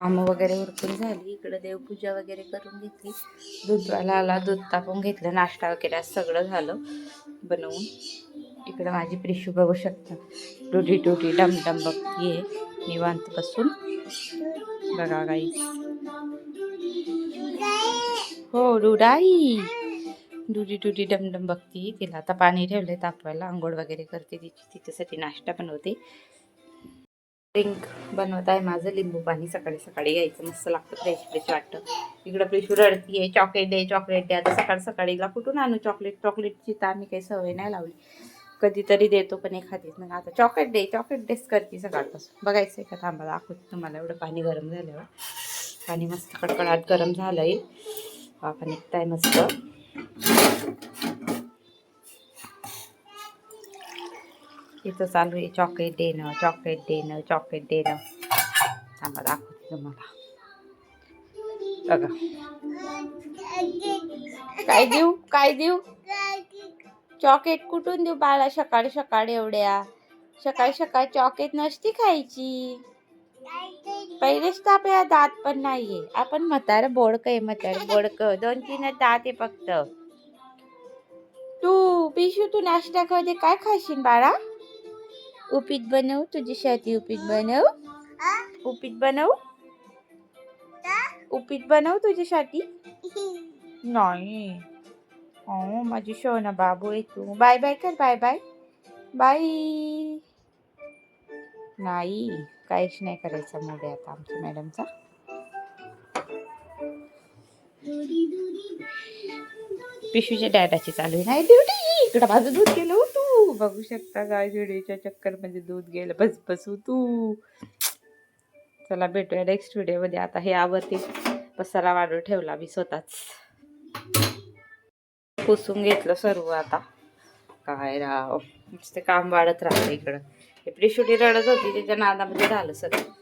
कामं वगैरे उरकून झाली. इकडं देवपूजा वगैरे करून घेतली. दूधवाला आला दूध तापून घेतलं नाश्ता वगैरे आज सगळं झालं बनवून. इकडं माझी प्रिशू बघू शकता. टुटी टुटी डमडम बघतीये निवांत बसून बघा गाई. हो डुडाई. डुडी डुडी डमडम बघती तिला. आता पाणी ठेवलंय तापवायला. आंघोळ वगैरे करते तिची. तिच्यासाठी नाश्ता बनवते. ड्रिंक बनवत आहे माझं लिंबू पाणी सकाळी सकाळी घ्यायचं मस्त लागतं फ्रेश फ्रेश वाटतं. इकडं प्रिशू रडतीये चॉकलेट दे चॉकलेट दे. आता सकाळ सकाळीला कुठून आणू चॉकलेट चॉकलेटची तर आम्ही काही सवय नाही लावली. कधीतरी देतो पण एखादीच. मग आता चॉकलेट दे चॉकलेट डेस करते सकाळपासून. बघायचं आहे का थांबा दाखवते तुम्हाला. एवढं पाणी गरम झाल्यावर. पाणी मस्त कडकडाट गरम झालंय वाफा निघताय मस्त. इथं चालू आहे. चॉकलेट देणं चॉकलेट देणं चॉकलेट देणं थांबा दाखवते तुम्हाला. बघा. काय देऊ? काय देऊ? चॉकलेट कुठून देऊ बाळा? सकाळी सकाळी एवढ्या. सकाळी सकाळी चॉकलेट नसती खायची. पहिलेच तर आपल्याला दात पण नाहीये. आपण म्हातार बोडक आहे म्हातार. बोडक. दोन तीन दात आहे फक्त. तू पिशू तू नाश्ता करते काय खाशील बाळा? उपीट बनव तुझ्यासाठी उपीट बनव. उपीट बनव. उपीट बनव तुझ्यासाठी नाही. हो माझी शोना बाबू आहे तू. बाय बाय कर बाय बाय. बाय. नाही काहीच नाही करायचा मूड आहे आता आमच्या मॅडमचा. पिशूच्या डॅडाची चालू आहे नाही ड्युटी इकडं माझं दूध गेलं हो तू बघू शकता गाय व्हिडिओच्या चक्कर म्हणजे दूध गेलं बस बसू तू. चला भेटूया नेक्स्ट व्हिडिओमध्ये. आता हे आवरती. पसारा वाढून ठेवला मी स्वतःच. पुसून घेतलं सर्व आता. काय राव? नुसते काम वाढत राहतं इकडं. हे प्रिशुटी रडत होती त्याच्या नादामध्ये झालं सगळं.